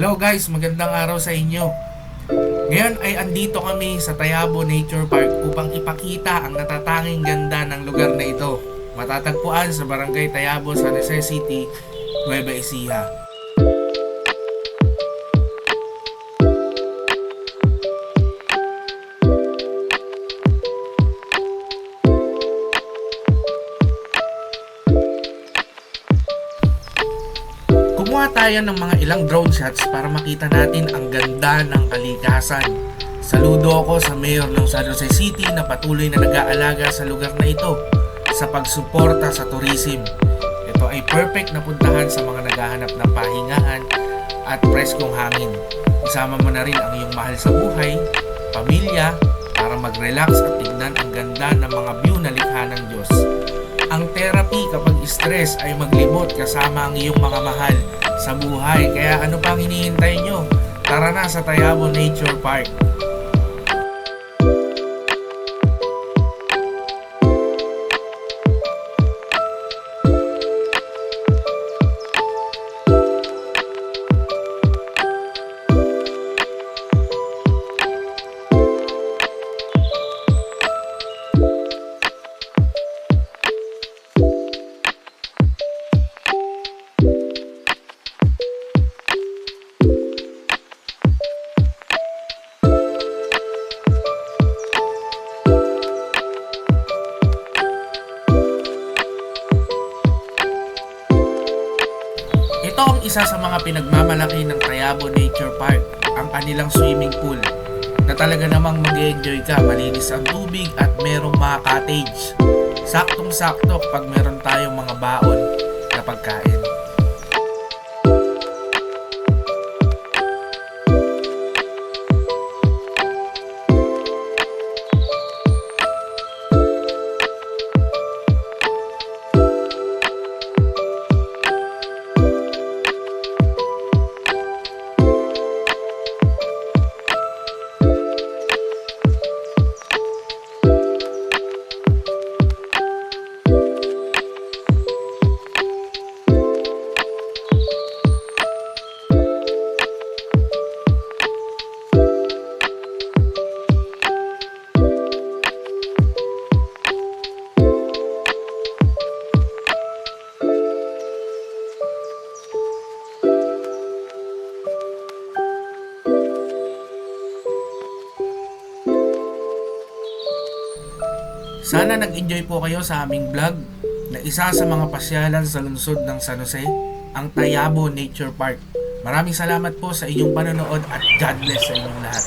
Hello guys, magandang araw sa inyo. Ngayon ay andito kami sa Tayabo Nature Park upang ipakita ang natatanging ganda ng lugar na ito. Matatagpuan sa Barangay Tayabo, San Jose City, Nueva Ecija. Kumuha tayo ng mga ilang drone shots para makita natin ang ganda ng kalikasan. Saludo ako sa mayor ng San Jose City na patuloy na nag-aalaga sa lugar na ito sa pagsuporta sa tourism. Ito ay perfect na puntahan sa mga naghahanap ng pahingahan at preskong hangin. Isama mo na rin ang iyong mahal sa buhay, pamilya, para mag-relax at tignan ang ganda ng mga view na likha ng Diyos. Ang therapy kapag stress ay maglibot kasama ang iyong mga mahal sa buhay. Kaya ano pang hinihintay nyo? Tara na sa Tayabo Nature Park. Ito ang isa sa mga pinagmamalaki ng Tayabo Nature Park, ang kanilang swimming pool. Na talaga namang mag enjoy ka, malinis ang tubig at merong mga cottage. Saktong-sakto pag meron tayong mga baon na pagkain. Sana nag-enjoy po kayo sa aming vlog na isa sa mga pasyalan sa lungsod ng San Jose, ang Tayabo Nature Park. Maraming salamat po sa inyong panonood at God bless sa inyong lahat.